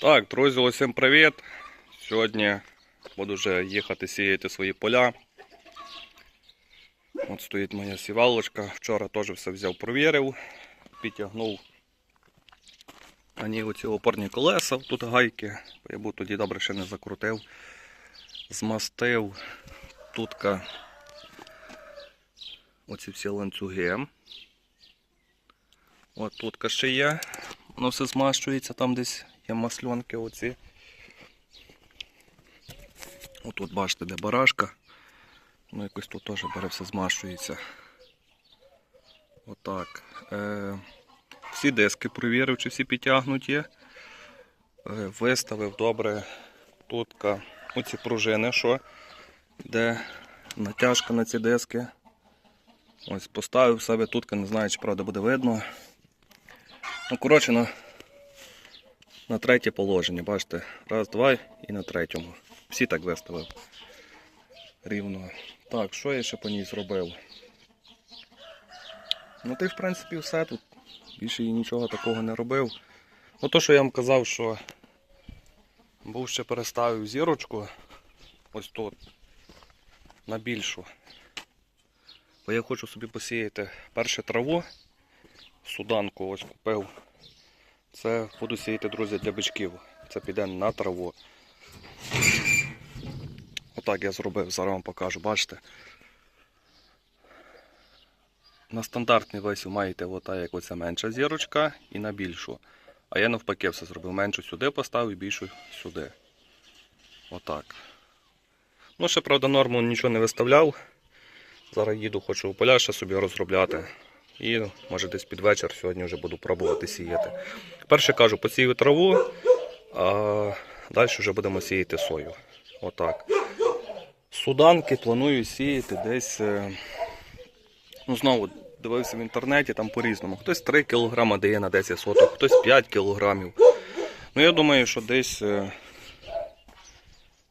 Так, друзі, усім привіт. Сьогодні буду вже їхати сіяти свої поля. От стоїть моя сівалочка. Вчора теж все взяв, провірив, підтягнув на оці опорні колеса, тут гайки, я був тоді добре ще не закрутив. Змастив тутка оці всі ланцюги. От тутка ще є. Воно все змащується, там десь є масльонки оці. Отут бачите, де барашка. Ну якось тут теж бере все змащується. Отак. Е, всі диски провірив, чи всі підтягнуті. Е, виставив добре тутка оці пружини, що де натяжка на ці диски. Ось поставив себе тутка, не знаю, чи правда буде видно. Ну, коротше, на, на третє положення, бачите, раз, два і на третьому. Всі так виставив. Рівно. Так, що я ще по ній зробив? Ну, ти, в принципі, все тут. Більше я нічого такого не робив. Ну, то, що я вам казав, що був ще переставив зірочку ось тут на більшу. Бо я хочу собі посіяти перше траву. Суданку ось купив. Це буду сіяти, друзі, для бичків. Це піде на траву. Отак я зробив, зараз вам покажу, бачите. На стандартний весь маєте ота, як оця менша зірочка і на більшу. А я навпаки все зробив. Меншу сюди поставив, більшу сюди. Отак. Ну, ще, правда, норму нічого не виставляв. Зараз їду, хочу у поля ще собі розробляти. І може десь під вечір сьогодні вже буду пробувати сіяти. Перше кажу, посію траву, а далі вже будемо сіяти сою. Отак. Суданки планую сіяти десь. е, Ну, знову дивився в інтернеті, там по-різному. Хтось 3 кг дає на 10 соток, хтось 5 кг. Ну, я думаю, що десь. е,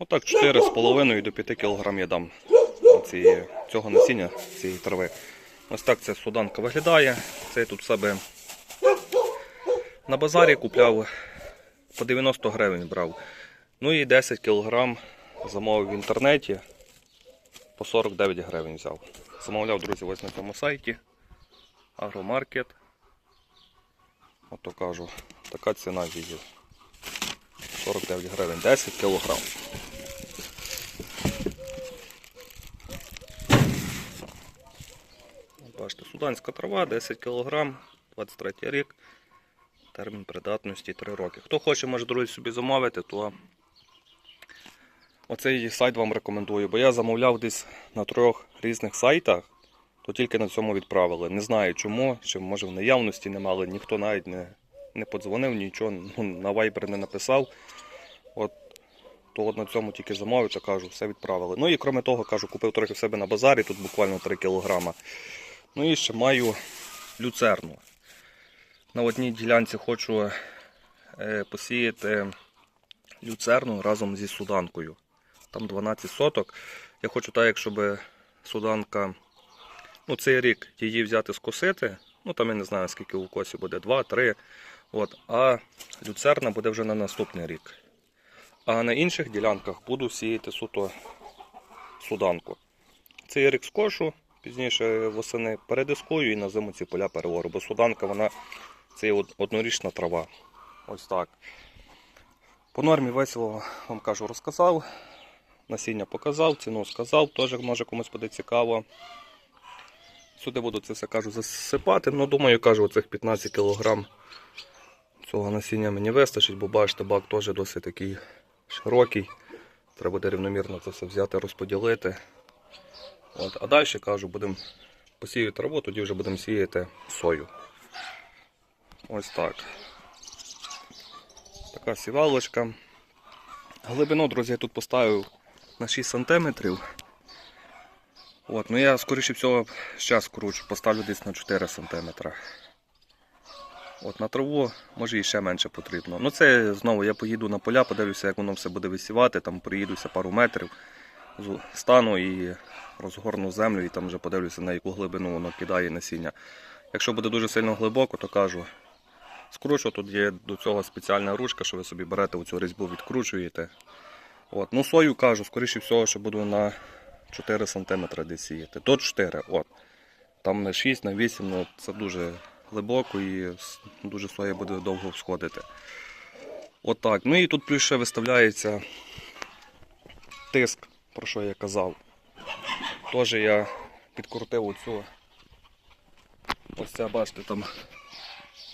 Ну 4,5 до 5 кг я дам цього насіння, цієї трави. Ось так ця суданка виглядає. Це я тут себе на базарі купляв по 90 гривень брав. Ну і 10 кг замовив в інтернеті. По 49 гривень взяв. Замовляв, друзі, ось на цьому сайті. Агромаркет. Ото кажу, така ціна її. 49 гривень, 10 кг. Бачите, суданська трава, 10 кг, 23 рік. Термін придатності 3 роки. Хто хоче, може, друзі, собі замовити, то оцей сайт вам рекомендую. Бо я замовляв десь на трьох різних сайтах, то тільки на цьому відправили. Не знаю чому, чи може в наявності не мали, ніхто навіть не, не подзвонив, нічого ну, на Viber не написав. От, то от на цьому тільки замовив, то кажу, все відправили. Ну і крім того, кажу, купив трохи в себе на базарі, тут буквально 3 кілограма. Ну і ще маю люцерну. На одній ділянці хочу е, посіяти люцерну разом зі суданкою. Там 12 соток. Я хочу так, як щоб суданка, ну цей рік її взяти скосити. Ну там я не знаю скільки у косі буде, 2-3. А люцерна буде вже на наступний рік. А на інших ділянках буду сіяти суто суданку. Цей рік скошу, пізніше восени передискую і на зиму ці поля переору. Бо суданка вона це однорічна трава. Ось так. По нормі весело вам кажу, розказав. Насіння показав, ціну сказав, теж може комусь буде цікаво. Сюди буду це все кажу засипати. Ну, думаю, кажу, оцих 15 кг цього насіння мені вистачить, бо бачите, бак теж досить такий широкий. Треба буде рівномірно це все взяти, розподілити. От. А далі кажу, будемо посіяти траву, тоді вже будемо сіяти сою. Ось так. Така сівалочка. Глибину, друзі, я тут поставив на 6 см. От, ну я скоріше всього зараз кручу, поставлю десь на 4 см. От на траву може і ще менше потрібно. Ну це знову я поїду на поля, подивлюся, як воно все буде висівати, там приїдуся пару метрів, стану і розгорну землю і там вже подивлюся, на яку глибину воно кидає насіння. Якщо буде дуже сильно глибоко, то кажу, скручу. Тут є до цього спеціальна ручка, що ви собі берете оцю різьбу, відкручуєте. От. Ну, сою кажу, скоріше всього, що буду на 4 см десь сіяти. До 4. От. Там на 6, на 8, ну це дуже глибоко і дуже соя буде довго всходити. Отак. Ну і тут плюс ще виставляється тиск, про що я казав. Теж я підкрутив оцю. Ось ця, бачите, там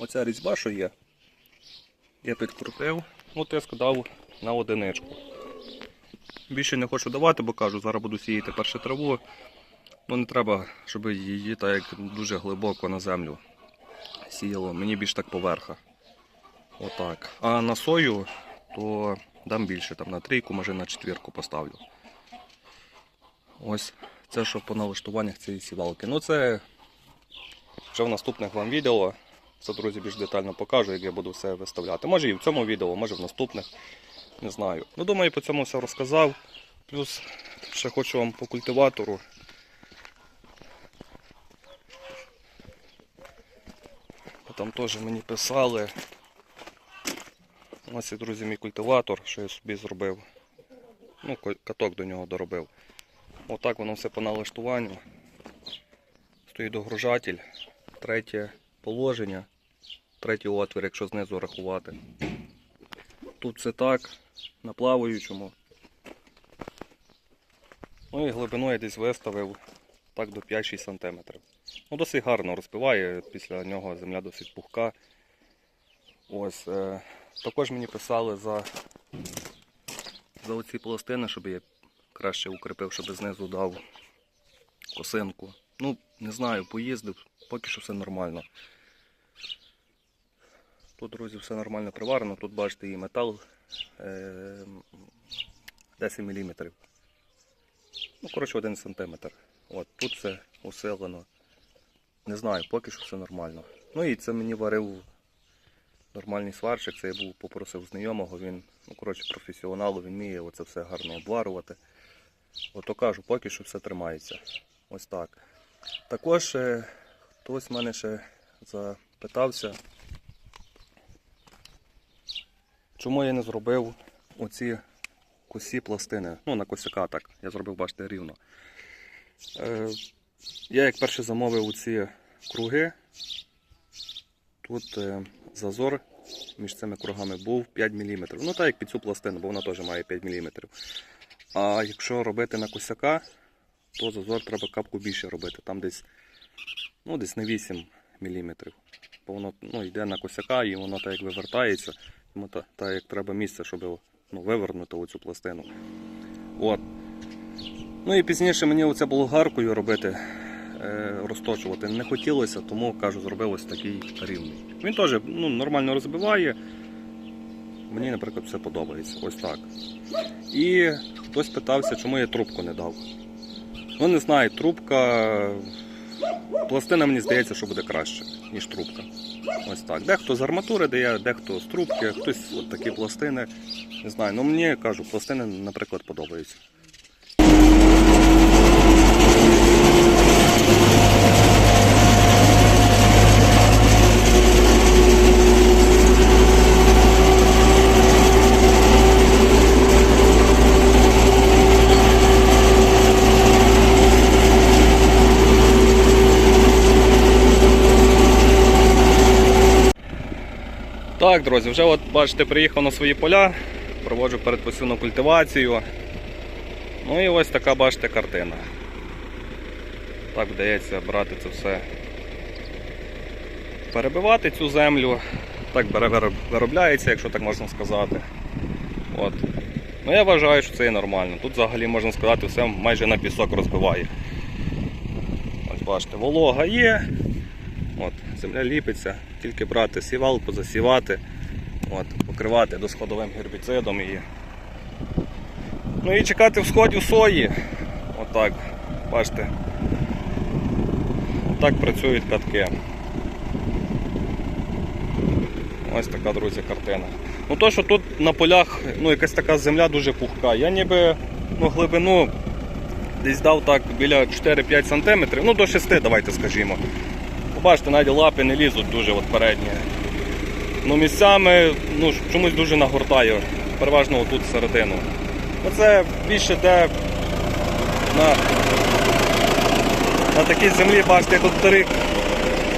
оця різьба, що є. Я підкрутив, ну тиск дав на одиничку. Більше не хочу давати, бо кажу, зараз буду сіяти першу траву. Ну не треба, щоб її так як дуже глибоко на землю сіяло. Мені більш так поверха. Отак. А на сою, то дам більше, там на трійку, може на четвірку поставлю. Ось це що по налаштуваннях цієї сівалки. Ну це вже в наступних вам відео. Це, друзі, більш детально покажу, як я буду все виставляти. Може і в цьому відео, може в наступних. Не знаю. Ну, думаю, по цьому все розказав. Плюс ще хочу вам по культиватору. Там теж мені писали. Ось, друзі, мій культиватор, що я собі зробив. Ну, каток до нього доробив. Отак воно все по налаштуванню. Стоїть догружатель, третє положення, третій отвір, якщо знизу рахувати. Тут це так, на плаваючому. Ну і глибину я десь виставив так до 5-6 см. Ну, досить гарно розпиває, після нього земля досить пухка. Ось, е, також мені писали за, за оці пластини, щоб я краще укріпив, щоб знизу дав косинку. Ну, не знаю, поїздив, поки що все нормально. Тут, друзі, все нормально приварено. Тут бачите і метал е, 10 мм. Ну, коротше, 1 см. От, тут все усилено. Не знаю, поки що все нормально. Ну і це мені варив нормальний сварщик. Це я був попросив знайомого. Він, ну, коротше, професіонал, він вміє оце все гарно обварювати. Ото кажу, поки що все тримається. Ось так. Також е, хтось мене ще запитався, чому я не зробив оці косі пластини. Ну, на косяка так. Я зробив, бачите, рівно. Е, я як перше замовив оці круги. Тут е, зазор між цими кругами був 5 мм. Ну так як під цю пластину, бо вона теж має 5 мм. А якщо робити на косяка, то зазор треба капку більше робити. Там десь, ну, десь на 8 мм. Бо воно ну, йде на косяка і воно так як вивертається. Йому та, та як треба місце, щоб ну, вивернути оцю пластину. От. Ну і пізніше мені оце болгаркою робити, е, розточувати не хотілося, тому кажу, зробив ось такий рівний. Він теж ну, нормально розбиває. Мені, наприклад, все подобається. Ось так. І хтось питався, чому я трубку не дав. Ну, не знаю, трубка. Пластина мені здається, що буде краще, ніж трубка. Ось так. Дехто з арматури дає, дехто з трубки, хтось от такі пластини. Не знаю. Ну мені кажу, пластини, наприклад, подобаються. Так, друзі, вже от бачите, приїхав на свої поля, проводжу передпосівну культивацію. Ну і ось така, бачите, картина. Так вдається брати це все. Перебивати цю землю. Так виробляється, якщо так можна сказати. От. Ну я вважаю, що це є нормально. Тут взагалі можна сказати, все майже на пісок розбиває. Ось бачите, волога є. Земля ліпиться, тільки брати сівалку, засівати, от, покривати досходовим гербіцидом і. Ну і чекати всходів сої. Отак. Бачите. Так працюють катки. Ось така, друзі, картина. Ну то, що тут на полях ну, якась така земля дуже пухка. Я ніби ну, глибину десь дав так біля 4-5 см, ну до 6 давайте скажімо. Побачите, навіть лапи не лізуть дуже от передні. Ну місцями ну, чомусь дуже нагортаю. Переважно отут середину. Оце більше йде на, на такій землі, бачите, я тут торік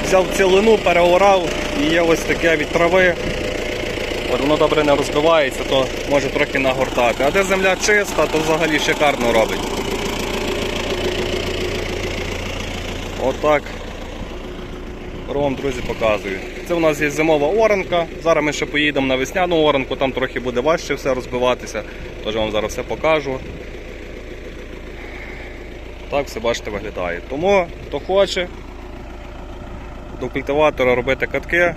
взяв цілину, переорав і є ось таке від трави. От воно добре не розбивається, то може трохи нагортати. А де земля чиста, то взагалі шикарно робить. Отак. Беру вам, друзі, показую. Це у нас є зимова оранка. Зараз ми ще поїдемо на весняну оранку, там трохи буде важче все розбиватися. Тож вам зараз все покажу. Так все бачите виглядає. Тому хто хоче до культиватора робити катки,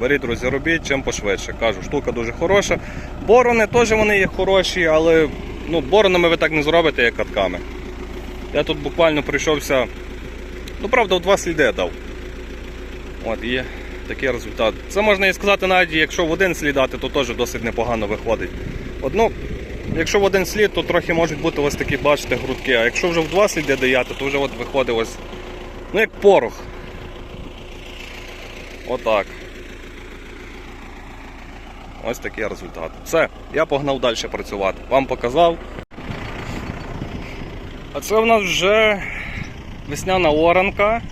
беріть, друзі, робіть чим пошвидше. Кажу, штука дуже хороша. Борони теж вони є хороші, але ну, боронами ви так не зробите, як катками. Я тут буквально прийшовся, ну правда, в два сліди дав. От є такий результат. Це можна і сказати, навіть якщо в один слід дати, то теж досить непогано виходить. Одну, якщо в один слід, то трохи можуть бути ось такі, бачите, грудки. А якщо вже в два сліди даяти, то вже от виходить ось, ну як порох. Отак. Ось такий результат. Все, я погнав далі працювати. Вам показав. А це в нас вже весняна оранка.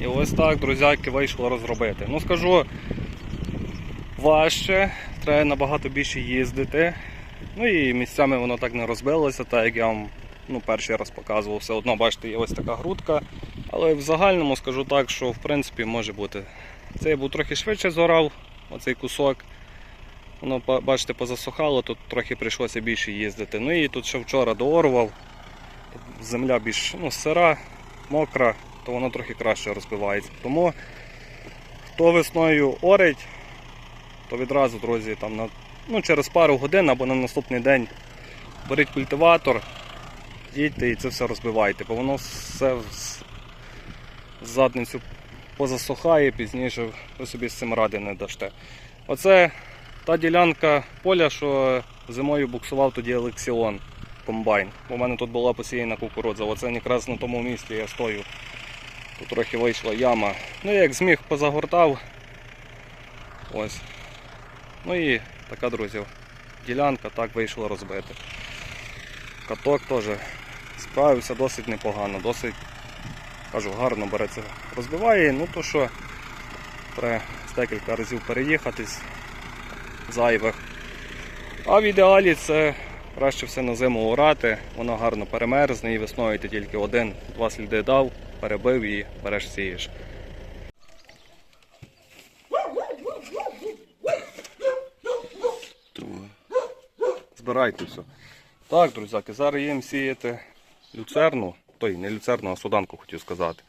І ось так, друзяки, вийшло розробити. Ну скажу, важче, треба набагато більше їздити. Ну і місцями воно так не розбилося, так як я вам ну, перший раз показував. Все одно, бачите, є ось така грудка. Але в загальному скажу так, що в принципі може бути. Цей був трохи швидше зорав, оцей кусок. Воно, бачите, позасухало, тут трохи прийшлося більше їздити. Ну і тут ще вчора доорував. Тут земля більш ну, сира, мокра, то воно трохи краще розбивається. Тому хто весною орить, то відразу, друзі, там на, ну, через пару годин або на наступний день беріть культиватор, їдьте і це все розбивайте, бо воно все з задницю позасухає, пізніше ви собі з цим ради не дасте. Оце та ділянка поля, що зимою буксував тоді Елексіон комбайн. У мене тут була посіяна кукурудза. Оце якраз на тому місці я стою. Тут трохи вийшла яма. Ну як зміг позагортав. Ось. Ну і така, друзі, ділянка так вийшла розбити. Каток теж справився досить непогано, досить кажу, гарно береться, розбиває, ну то що треба декілька разів переїхатись зайвих. А в ідеалі це краще все на зиму орати, воно гарно перемерзне і весною ти тільки один-два сліди дав, перебив і береш сієш. Збирайте все. Так, друзяки, зараз їм сіяти люцерну, той не люцерну, а суданку хотів сказати.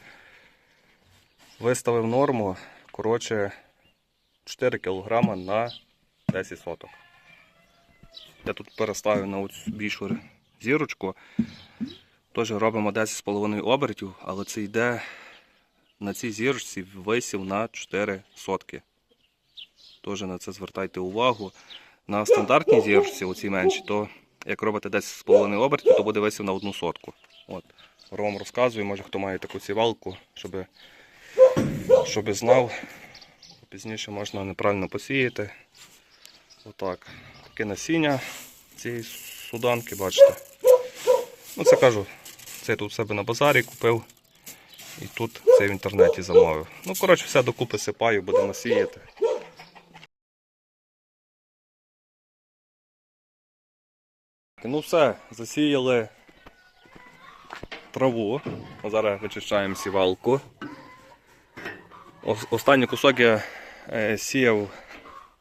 Виставив норму, коротше, 4 кг на 10 соток. Я тут переставив на оцю більшу зірочку. Теж робимо 10,5 обертів, але це йде на цій зірочці висів на 4 сотки. Теж на це звертайте увагу. На стандартній зірочці, оцій меншій, то як робите 10,5 обертів, то буде висів на одну сотку. От. Ром розказує, може хто має таку сівалку, щоб, щоб знав. Пізніше можна неправильно посіяти. Отак. Таке насіння цієї суданки, бачите. Ну це кажу, це тут себе на базарі купив. І тут це в інтернеті замовив. Ну, коротше, все докупи сипаю, будемо сіяти. Ну все, засіяли траву. Зараз вичищаємо сівалку. Останній кусок я е, сіяв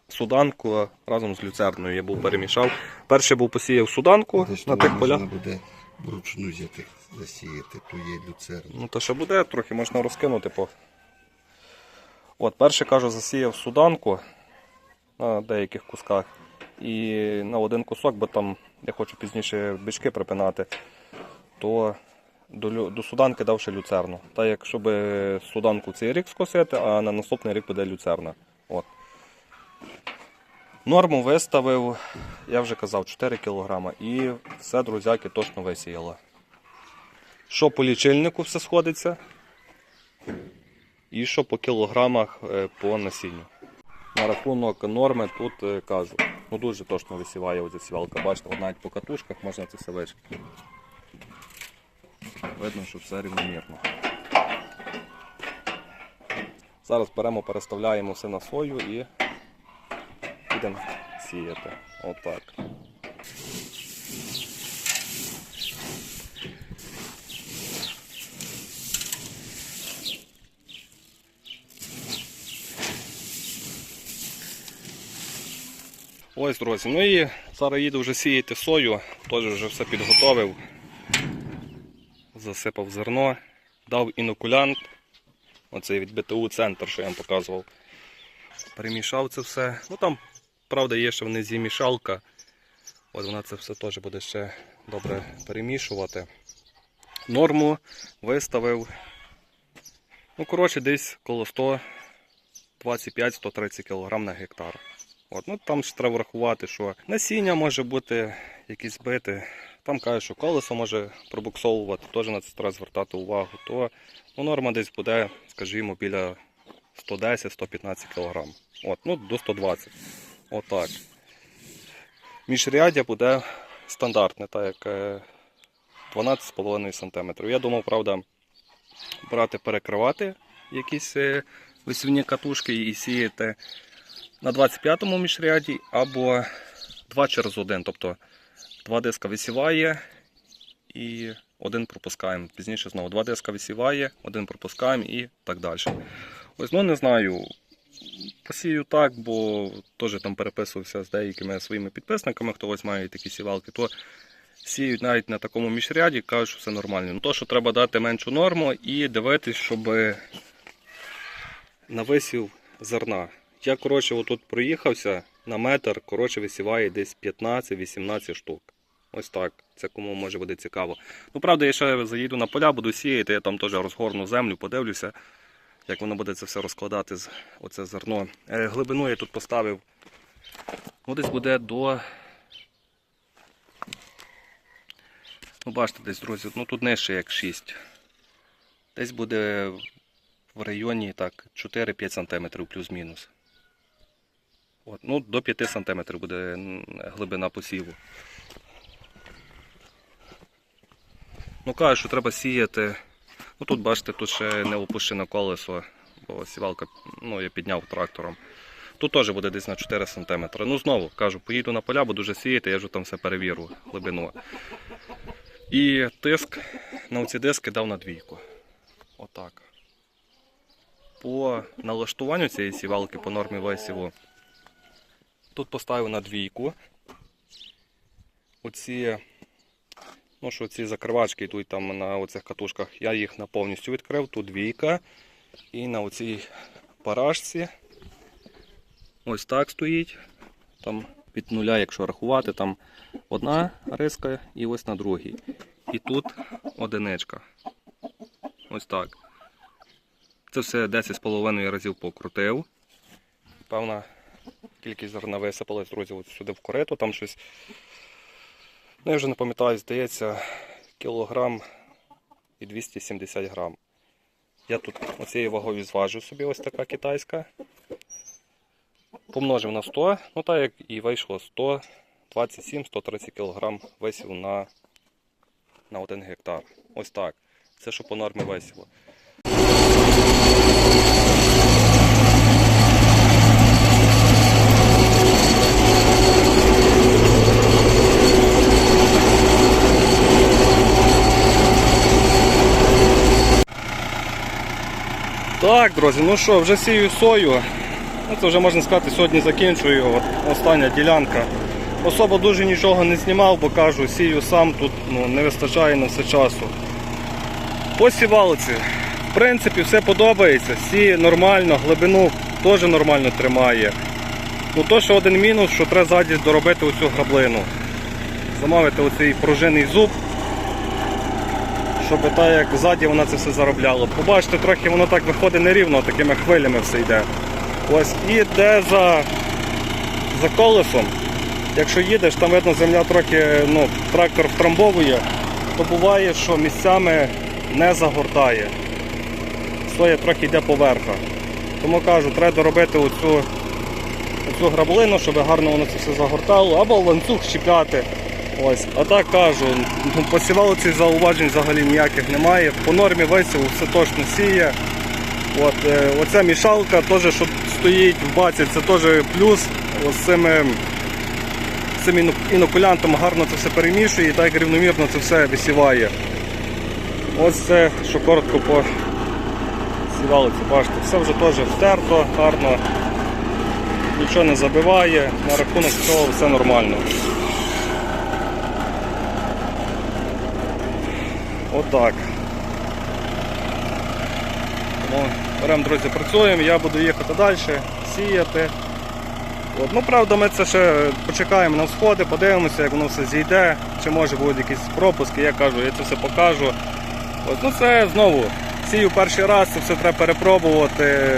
суданку разом з люцерною. Я був перемішав. Перший був посіяв суданку на тих полях. Вручну взяти, засіяти, то є люцерна. Ну то ще буде, трохи можна розкинути по. От, перше кажу, засіяв суданку на деяких кусках. І на один кусок, бо там я хочу пізніше бички припинати, то до, до суданки дав ще люцерну. Та як щоб суданку цей рік скосити, а на наступний рік буде люцерна. От. Норму виставив, я вже казав, 4 кг. І все, друзяки, точно висіяло. Що по лічильнику все сходиться, і що по кілограмах е, по насінню. на рахунок норми тут е, кажу. Ну дуже точно висіває оця сівалка. Бачите, навіть по катушках можна це все бачити. Видно, що все рівномірно. Зараз беремо, переставляємо все на сою і будемо сіяти. Отак. Ось, друзі. Ну і зараз їду вже сіяти сою, теж вже все підготовив. Засипав зерно, дав інокулянт. Оцей від БТУ центр, що я вам показував. Перемішав це все. Ну там, правда, є ще внизі мішалка. От вона це все теж буде ще добре перемішувати. Норму виставив. Ну, коротше, десь коло 125-130 кг на гектар. От, ну, там ж треба врахувати, що насіння може бути якісь бити. Там кажуть, що колесо може пробуксовувати, теж на це треба звертати увагу. То ну, норма десь буде, скажімо, біля 110-115 кг. От, ну, до 120 Отак. Міжряддя буде стандартне, так як е, 12,5 см. Я думав, правда, брати перекривати якісь е, висівні катушки і сіяти на 25-му міжряді або 2 через 1. Тобто два диска висіває і один пропускаємо. Пізніше знову два диска висіває, один пропускаємо і так далі. Ось, ну не знаю. Посію так, бо теж там переписувався з деякими своїми підписниками, хто ось має такі сівалки, то сіють навіть на такому міжряді, кажуть, що все нормально. Ну, то, що треба дати меншу норму і дивитись, щоб на висів зерна. Я, коротше, отут проїхався на метр, коротше, висіває десь 15-18 штук. Ось так. Це кому може буде цікаво. Ну, правда, я ще заїду на поля, буду сіяти, я там теж розгорну землю, подивлюся, як воно буде це все розкладати, з- оце зерно. Е, глибину я тут поставив. Ну, десь буде до. Ну, бачите, десь, друзі, ну тут нижче як 6. Десь буде в районі так 4-5 см плюс-мінус. От, ну, до 5 см буде глибина посіву. Ну, кажуть, що треба сіяти. Ну тут бачите, тут ще не опущене колесо, бо сівалка, ну, я підняв трактором. Тут теж буде десь на 4 см. Ну, знову кажу, поїду на поля, буду вже сіяти, я вже там все перевірю, глибину. І тиск на оці диски дав на двійку. Отак. По налаштуванню цієї сівалки по нормі висіву. Тут поставив на двійку. Оці, ну що ці закривачки йдуть там на оцих катушках, я їх повністю відкрив. Тут двійка. І на оцій парашці ось так стоїть. Там від нуля, якщо рахувати, там одна риска і ось на другій. І тут одиничка. Ось так. Це все 10,5 разів покрутив. Певна кількість зерна висипалась, друзі, от сюди в корито, там щось. Ну, я вже не пам'ятаю, здається, кілограм і 270 грам. Я тут оцією вагою зважу собі ось така китайська. Помножив на 100, ну так як і вийшло 127-130 кг висів на, на 1 гектар. Ось так. Це що по нормі висіву. Так, друзі, ну що, вже сію сою. Ну, це вже можна сказати, сьогодні закінчую. От остання ділянка. Особо дуже нічого не знімав, бо кажу, сію сам тут ну, не вистачає на все часу. По сівалці. В принципі, все подобається. Сіє нормально, глибину теж нормально тримає. Ну то, що один мінус, що треба ззаді доробити оцю граблину. Замовити оцей пружинний зуб щоб так як ззаді вона це все заробляла. Побачите, трохи воно так виходить нерівно, такими хвилями все йде. Ось і йде за, за колесом. Якщо їдеш, там видно земля трохи, ну, трактор втрамбовує, то буває, що місцями не загортає. Соя трохи йде поверха. Тому кажу, треба доробити оцю цю граблину, щоб гарно воно це все загортало, або ланцюг щіпляти. Ось. А так кажу, ну, посівало цих зауважень взагалі ніяких немає. По нормі висіву все точно сіє. От, е, оця мішалка теж, що стоїть в баці, це теж плюс. Ось цими, цим інокулянтом гарно це все перемішує і так рівномірно це все висіває. Ось це, що коротко по сівалиці, бачите, все вже теж втерто, гарно, нічого не забиває, на рахунок цього все нормально. Отак. Тому беремо, друзі, працюємо, я буду їхати далі, сіяти. От. Ну, правда, ми це ще почекаємо на сходи, подивимося, як воно все зійде, чи може будуть якісь пропуски, я кажу, я це все покажу. От. Ну це знову сію перший раз, це все треба перепробувати,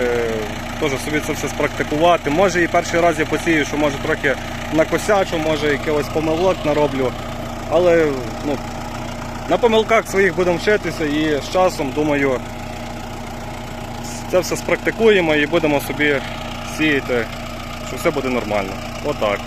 теж собі це все спрактикувати. Може і перший раз я посію, що може трохи накосячу, може якихось помилок нароблю. Але ну, на помилках своїх будемо вчитися і з часом, думаю, це все спрактикуємо і будемо собі сіяти, що все буде нормально. Отак.